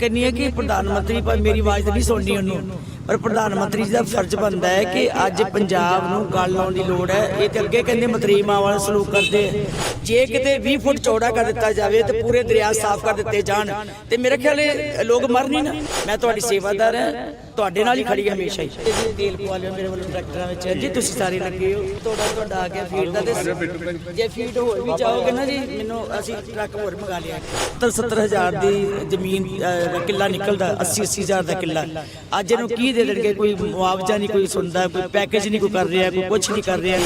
ਕਹਿੰਨੀ ਹੈ ਕਿ ਪ੍ਰਧਾਨ ਮੰਤਰੀ ਪਰ ਮੇਰੀ ਆਵਾਜ਼ ਨਹੀਂ ਸੁਣਨੀ ਉਹਨੂੰ। ਪਰ ਪ੍ਰਧਾਨ ਮੰਤਰੀ ਜੀ ਦਾ ਫਰਜ਼ ਬਣਦਾ ਹੈ ਕਿ ਅੱਜ ਪੰਜਾਬ ਨੂੰ ਗੱਲ ਲਾਉਣ ਦੀ ਲੋੜ ਹੈ। ਇਹ ਤੇ ਅੱਗੇ ਕਹਿੰਦੇ ਮਤਰੀਮਾ ਵਾਲਾ ਸਲੂਕ ਕਰਦੇ। ਜੇ ਕਿਤੇ 20 ਫੁੱਟ ਚੌੜਾ ਕਰ ਦਿੱਤਾ ਜਾਵੇ ਤੇ ਪੂਰੇ ਦਰਿਆ ਸਾਫ਼ ਕਰ ਦਿੱਤੇ ਜਾਣ ਤੇ ਮੇਰੇ ਖਿਆਲ ਇਹ ਲੋਕ ਮਰ ਨਹੀਂ ਨਾ। ਮੈਂ ਤੁਹਾਡੀ ਸੇਵਾਦਾਰ ਹਾਂ। ਤੁਹਾਡੇ ਨਾਲ ਹੀ ਖੜੀ ਹਾਂ ਹਮੇਸ਼ਾ ਹੀ। ਜੀ ਤੇਲ ਪਵਾ ਲਿਓ ਮੇਰੇ ਵੱਲੋਂ ਟਰੈਕਟਰਾਂ ਵਿੱਚ। ਜੀ ਤੁਸੀਂ ਸਾਰੇ ਲੱਗੇ ਹੋ। ਤੁਹਾਡਾ ਤੁਹਾਡਾ ਆ ਗਿਆ ਫੀਡ ਦਾ ਤੇ ਜੇ। ਫੀਡ ਹੋਰ ਵੀ ਚਾਹੋਗੇ ਨਾ ਜੀ ਮੈਨੂੰ ਅਸੀਂ ਟਰੱਕ ਹੋਰ ਮੰਗਾ ਲਿਆ। 70 ਹਜ਼ਾਰ ਦੀ ਜ਼ਮੀਨ ਕਿੱਲਾ ਨਿਕਲਦਾ 80 80 ਹਜ਼ਾਰ ਦਾ ਕਿੱਲਾ। ਅੱਜ ਇਹਨੂੰ ਕੀ ਦੇ ਦੇਣਗੇ ਕੋਈ ਮੁਆਵਜ਼ਾ ਨਹੀਂ ਕੋਈ ਸੁਣਦਾ ਕੋਈ ਪੈਕੇਜ ਨਹੀਂ ਕੋਈ ਕਰ ਰਿਹਾ ਕੋਈ ਕੁਝ ਨਹੀਂ ਕਰ ਰਿਹਾ।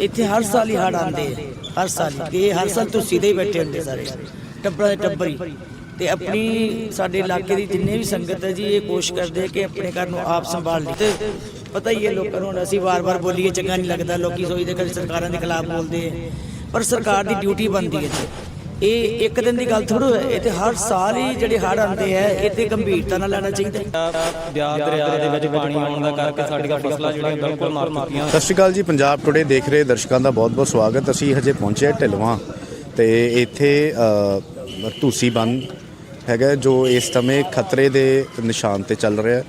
ਇੱਥੇ ਹਰ ਸਾਲ ਹੀ ਹੜ੍ਹ ਆਉਂਦੇ ਆ ਹਰ ਸਾਲ ਇਹ ਹਰ ਸਾਲ ਤੁਸੀਂ ਦੇ ਹੀ ਬੈਠੇ ਹੁੰਦੇ ਸਾਰੇ। ਟੱਬਰਾਂ ਦੇ ਟੱਬਰ ਹੀ। ਤੇ ਆਪਣੀ ਸਾਡੇ ਇਲਾਕੇ ਦੀ ਜਿੰਨੇ ਵੀ ਸੰਗਤ ਹੈ ਜੀ ਇਹ ਕੋਸ਼ਿਸ਼ ਕਰਦੇ ਆ ਕਿ ਆਪਣੇ ਘਰ ਨੂੰ ਆਪ ਸੰਭਾਲ ਲਈ ਤੇ ਪਤਾ ਹੀ ਹੈ ਲੋਕਾਂ ਨੂੰ ਅਸੀਂ ਵਾਰ-ਵਾਰ ਬੋਲੀਏ ਚੰਗਾ ਨਹੀਂ ਲੱਗਦਾ। ਲੋਕੀ ਸੋਚਦੇ ਕਿ ਸਰਕਾਰਾਂ ਦੇ ਖਿਲਾਫ ਬੋਲਦੇ ਆ। ਪਰ ਸਰਕਾਰ ਦੀ ਡਿਊਟੀ ਬਣਦੀ ਹੈ ਜੀ। ਇਹ ਇੱਕ ਦਿਨ ਦੀ ਗੱਲ ਥੋੜੋ ਹੈ ਇਹ ਤੇ ਹਰ ਸਾਲ ਹੀ ਜਿਹੜੇ ਹੜ੍ਹ ਆਉਂਦੇ ਆ ਇਹ ਤੇ ਗੰਭੀਰਤਾ ਨਾਲ ਲੈਣਾ ਚਾਹੀਦਾ। ਹੈ ਬਿਆਸ ਦਰਿਆ ਦੇ ਵਿੱਚ ਪਾਣੀ ਆਉਣ ਦਾ ਕਰਕੇ ਸਾਡੀਆਂ ਫਸਲਾਂ ਜਿਹੜੀਆਂ ਬਿਲਕੁਲ ਮਰ ਚੁੱਕੀਆਂ। ਸਤਿ ਸ਼੍ਰੀ ਅਕਾਲ ਜੀ ਪੰਜਾਬ ਟੁਡੇ ਦੇਖ ਰਹੇ ਦਰਸ਼ਕਾਂ ਦਾ ਬਹੁਤ-ਬਹੁਤ ਸਵਾਗਤ। ਅਸੀਂ ਹਜੇ ਪਹੁੰਚੇ ਢਿਲਵਾਂ ਤੇ ਇੱਥੇ ਧੂਸੀ ਬੰਨ ਹੈਗਾ ਜੋ ਇਸ ਸਮੇਂ ਖਤਰੇ ਦੇ ਨਿਸ਼ਾਨ ਤੇ ਚੱਲ ਰਿਹਾ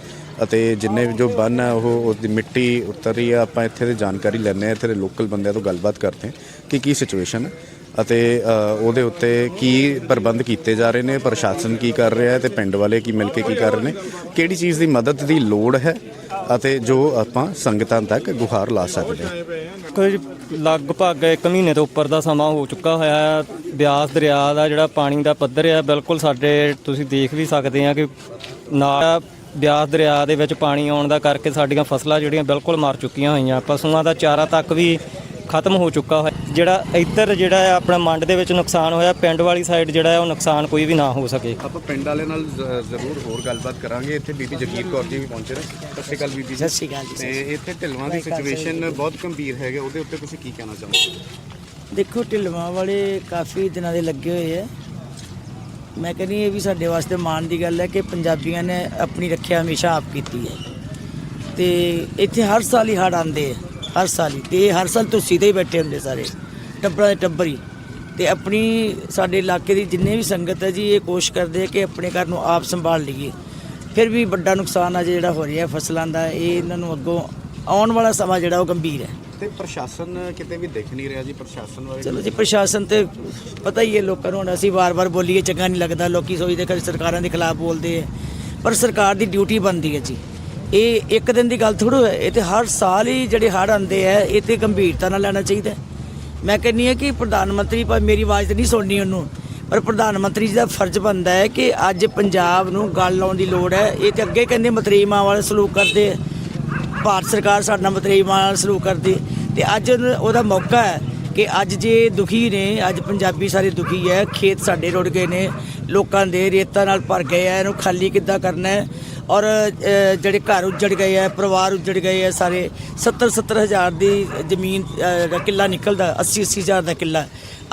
ਅਤੇ ਜਿੰਨੇ ਜੋ ਬੰਨ ਹੈ ਉਹ ਉਸ ਦੀ ਮਿੱਟੀ ਉਤਰ ਰਹੀ ਹੈ। ਆਪਾਂ ਇੱਥੇ ਦੀ ਜਾਣਕਾਰੀ ਲੈਣੇ ਆ ਇੱਥੇ ਦੇ ਲੋਕਲ ਬੰਦਿਆਂ ਤੋਂ ਗੱਲਬਾਤ ਕਰਦੇ ਹਾਂ ਕਿ ਕੀ ਸਿਚੁਏਸ਼ਨ ਹੈ। ਅਤੇ ਉਹਦੇ ਉੱਤੇ ਕੀ ਪ੍ਰਬੰਧ ਕੀਤੇ ਜਾ ਰਹੇ ਨੇ, ਪ੍ਰਸ਼ਾਸਨ ਕੀ ਕਰ ਰਿਹਾ ਹੈ ਤੇ ਪਿੰਡ ਵਾਲੇ ਕੀ ਮਿਲ ਕੇ ਕੀ ਕਰ ਰਹੇ ਨੇ, ਕਿਹੜੀ ਚੀਜ਼ ਦੀ ਮਦਦ ਦੀ ਲੋੜ ਹੈ ਅਤੇ ਜੋ ਆਪਾਂ ਸੰਗਤਾਂ ਤੱਕ ਗੁਹਾਰ ਲਾ ਸਕਦੇ ਹਾਂ? ਕੋਈ ਲਗਭਗ 1 ਮਹੀਨੇ ਤੋਂ ਉੱਪਰ ਦਾ ਸਮਾਂ ਹੋ ਚੁੱਕਾ ਹੋਇਆ ਹੈ। ਬਿਆਸ ਦਰਿਆ ਦਾ ਜਿਹੜਾ ਪਾਣੀ ਦਾ ਪੱਧਰ ਹੈ, ਬਿਲਕੁਲ ਸਾਡੇ ਤੁਸੀਂ ਦੇਖ ਵੀ ਸਕਦੇ ਆ ਕਿ ਨਾਲ ਬਿਆਸ ਦਰਿਆ ਦੇ ਵਿੱਚ ਪਾਣੀ ਆਉਣ ਦਾ ਕਰਕੇ ਸਾਡੀਆਂ ਫਸਲਾਂ ਜਿਹੜੀਆਂ ਬਿਲਕੁਲ ਮਰ ਚੁੱਕੀਆਂ ਹੋਈਆਂ। ਪਸ਼ੂਆਂ ਦਾ ਚਾਰਾ ਤੱਕ ਵੀ ਖਤਮ ਹੋ ਚੁੱਕਾ ਹੋਇਆ। ਜਿਹੜਾ ਇੱਧਰ ਜਿਹੜਾ ਹੈ ਆਪਣਾ ਮੰਡ ਦੇ ਵਿੱਚ ਨੁਕਸਾਨ ਹੋਇਆ ਪਿੰਡ ਵਾਲੀ ਸਾਈਡ ਜਿਹੜਾ ਹੈ ਉਹ ਨੁਕਸਾਨ ਕੋਈ ਵੀ ਨਾ ਹੋ ਸਕੇ। ਆਪਾਂ ਪਿੰਡ ਵਾਲੇ ਨਾਲ ਜ਼- ਜ਼ਰੂਰ ਹੋਰ ਗੱਲਬਾਤ ਕਰਾਂਗੇ। ਇੱਥੇ ਬੀਬੀ ਜਗੀਰ ਕੌਰ ਜੀ ਵੀ ਪਹੁੰਚੇ ਨੇ। ਸਤਿ ਸ਼੍ਰੀ ਅਕਾਲ ਬੀਬੀ ਜੀ। ਸਤਿ ਸ਼੍ਰੀ ਅਕਾਲ ਜੀ, ਤੇ ਇੱਥੇ ਢਿਲਵਾਂ ਦੀ ਸਿਚੁਏਸ਼ਨ ਬਹੁਤ ਗੰਭੀਰ ਹੈਗਾ। ਉਹਦੇ ਉੱਤੇ ਤੁਸੀਂ ਕੀ ਕਹਿਣਾ ਚਾਹੋਗੇ? ਦੇਖੋ ਢਿਲਵਾਂ ਵਾਲੇ ਕਾਫੀ ਦਿਨਾਂ ਦੇ ਲੱਗੇ ਹੋਏ ਆ। ਮੈਂ ਕਹਿੰਦੀ ਇਹ ਵੀ ਸਾਡੇ ਵਾਸਤੇ ਮਾਣ ਦੀ ਗੱਲ ਹੈ ਕਿ ਪੰਜਾਬੀਆਂ ਨੇ ਆਪਣੀ ਰੱਖਿਆ ਹਮੇਸ਼ਾ ਆਪ ਕੀਤੀ ਹੈ। ਤੇ ਇੱਥੇ ਹਰ ਸਾਲ ਹੀ ਹੜ੍ਹ ਆਉਂਦੇ ਆ। ਹਰ ਸਾਲ ਹੀ। ਤੇ ਹਰ ਸਾਲ ਤੁਸੀਂ ਦੇ ਹੀ ਬੈਠੇ ਹੁੰਦੇ ਸਾਰੇ ਟੱਬਰਾਂ ਦੇ ਟੱਬਰ ਹੀ। ਤੇ ਆਪਣੀ ਸਾਡੇ ਇਲਾਕੇ ਦੀ ਜਿੰਨੇ ਵੀ ਸੰਗਤ ਹੈ ਜੀ ਇਹ ਕੋਸ਼ਿਸ਼ ਕਰਦੇ ਆ ਕਿ ਆਪਣੇ ਘਰ ਨੂੰ ਆਪ ਸੰਭਾਲ ਲਈਏ। ਫਿਰ ਵੀ ਵੱਡਾ ਨੁਕਸਾਨ ਆ ਜਿਹੜਾ ਹੋ ਰਿਹਾ ਫਸਲਾਂ ਦਾ ਇਹ ਇਹਨਾਂ ਨੂੰ ਅੱਗੋਂ ਆਉਣ ਵਾਲਾ ਸਮਾਂ ਜਿਹੜਾ ਉਹ ਗੰਭੀਰ ਹੈ। ਤੇ ਪ੍ਰਸ਼ਾਸਨ ਕਿਤੇ ਵੀ ਦਿਖ ਨਹੀਂ ਰਿਹਾ ਜੀ ਪ੍ਰਸ਼ਾਸਨ ਬਾਰੇ ਚਲੋ ਜੀ ਪ੍ਰਸ਼ਾਸਨ ਤੇ ਪਤਾ ਹੀ ਹੈ ਲੋਕਾਂ ਨੂੰ ਹੁਣ ਅਸੀਂ ਵਾਰ-ਵਾਰ ਬੋਲੀਏ ਚੰਗਾ ਨਹੀਂ ਲੱਗਦਾ ਲੋਕੀ ਸੋਚਦੇ ਕਿ ਸਰਕਾਰਾਂ ਦੇ ਖਿਲਾਫ ਬੋਲਦੇ ਆ। ਪਰ ਸਰਕਾਰ ਦੀ ਡਿਊਟੀ ਬਣਦੀ ਹੈ ਜੀ। ਇਹ ਇੱਕ ਦਿਨ ਦੀ ਗੱਲ ਥੋੜੋ ਹੈ ਇਹ ਤੇ ਹਰ ਸਾਲ ਹੀ ਜਿਹੜੇ ਹੜ੍ਹ ਆਉਂਦੇ ਆ, ਇਹ ਤੇ ਗੰਭੀਰਤਾ ਨਾਲ ਲੈਣਾ ਚਾਹੀਦਾ ਮੈਂ ਕਹਿੰਨੀ ਹੈ ਕਿ ਪ੍ਰਧਾਨ ਮੰਤਰੀ, ਪਰ ਮੇਰੀ ਆਵਾਜ਼ ਤਾਂ ਨਹੀਂ ਸੁਣਨੀ ਉਹਨੂੰ, ਪਰ ਪ੍ਰਧਾਨ ਮੰਤਰੀ ਜੀ ਦਾ ਫਰਜ਼ ਬਣਦਾ ਹੈ ਕਿ ਅੱਜ ਪੰਜਾਬ ਨੂੰ ਗੱਲ ਲਾਉਣ ਦੀ ਲੋੜ ਹੈ। ਇਹ ਤੇ ਅੱਗੇ ਕਹਿੰਦੇ ਮਤਰੀਮਾ ਵਾਲਾ ਸਲੂਕ ਕਰਦੇ ਭਾਰਤ ਸਰਕਾਰ ਸਾਡੇ ਨਾਲ ਮਤਰੀਮਾਂ ਨਾਲ ਸਲੂਕ ਕਰਦੀ ਤੇ ਅੱਜ ਉਹਦਾ ਮੌਕਾ ਹੈ ਕਿ ਅੱਜ ਜੇ ਦੁਖੀ ਨੇ, ਅੱਜ ਪੰਜਾਬੀ ਸਾਰੇ ਦੁਖੀ ਹੈ ਖੇਤ ਸਾਡੇ ਰੁੜ ਗਏ ਨੇ, ਲੋਕਾਂ ਦੇ ਰੇਤਾਂ ਨਾਲ ਭਰ ਗਏ ਆ ਇਹਨੂੰ ਖਾਲੀ ਕਿੱਦਾਂ ਕਰਨਾ ਹੈ ਔਰ ਜਿਹੜੇ ਘਰ ਉੱਜੜ ਗਏ ਆ ਪਰਿਵਾਰ ਉੱਜੜ ਗਏ ਆ ਸਾਰੇ 70 70 ਹਜ਼ਾਰ ਦੀ ਜ਼ਮੀਨ ਦਾ ਕਿੱਲਾ ਨਿਕਲਦਾ 80 80 ਹਜ਼ਾਰ ਦਾ ਕਿੱਲਾ।